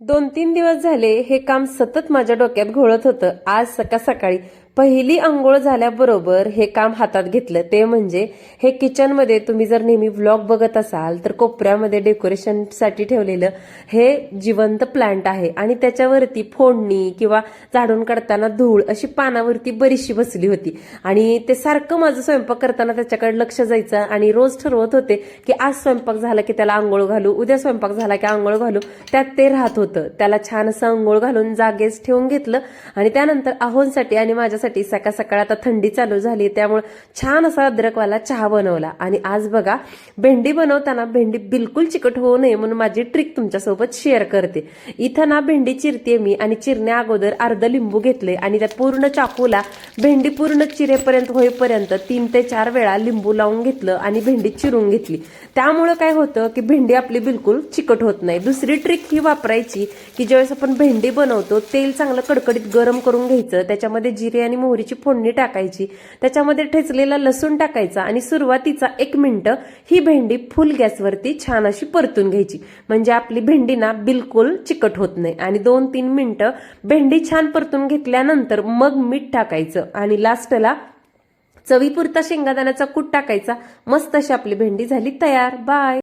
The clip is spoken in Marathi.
दोन तीन दिवस झाले हे काम सतत माझ्या डोक्यात घोळत होतं. आज सकाळ सकाळी पहिली आंघोळ झाल्याबरोबर हे काम हातात घेतलं. ते म्हणजे हे किचनमध्ये तुम्ही जर नेहमी व्लॉग बघत असाल तर कोपऱ्यामध्ये डेकोरेशनसाठी ठेवलेलं हे जिवंत प्लांट आहे. आणि त्याच्यावरती फोडणी किंवा झाडून काढताना धूळ अशी पानावरती बरीचशी बसली होती. आणि ते सारखं माझं स्वयंपाक करताना त्याच्याकडे लक्ष जायचं. आणि रोज ठरवत होते की आज स्वयंपाक झाला की त्याला आंघोळ घालू उद्या स्वयंपाक झाला की आंघोळ घालू. त्यात ते राहत होतं. त्याला छान असं आंघोळ घालून जागेच ठेवून घेतलं. आणि त्यानंतर आहोंसाठी आणि माझ्यासाठी सकाळ सकाळ आता थंडी चालू झाली त्यामुळे छान असा अद्रकवाला चहा बनवला. आणि आज बघा भेंडी बनवताना भेंडी बिलकुल चिकट होऊ नये म्हणून माझी ट्रिक तुमच्यासोबत शेअर करते. इथं ना भेंडी चिरते मी आणि चिरण्या अगोदर अर्ध लिंबू घेतले आणि त्या पूर्ण चाकूला भेंडी पूर्ण चिरेपर्यंत होईपर्यंत तीन ते चार वेळा लिंबू लावून घेतलं आणि भेंडी चिरून घेतली. त्यामुळं काय होतं की भेंडी आपली बिलकुल चिकट होत नाही. दुसरी ट्रिक ही वापरायची की ज्यावेळेस आपण भेंडी बनवतो तेल चांगलं कडकडीत गरम करून घ्यायचं त्याच्यामध्ये जिरे आणि मोहरीची फोडणी टाकायची. त्याच्यामध्ये ठेचलेला लसूण टाकायचा आणि सुरुवातीचा एक मिनिटं ही भेंडी फुल गॅसवरती छान अशी परतून घ्यायची. म्हणजे आपली भेंडी ना बिलकुल चिकट होत नाही. आणि दोन तीन मिनिटं भेंडी छान परतून घेतल्यानंतर मग मीठ टाकायचं. आणि लास्टला चवीपुरता शेंगादाण्याचा कूट टाकायचा. मस्त अशी आपली भेंडी झाली तयार. बाय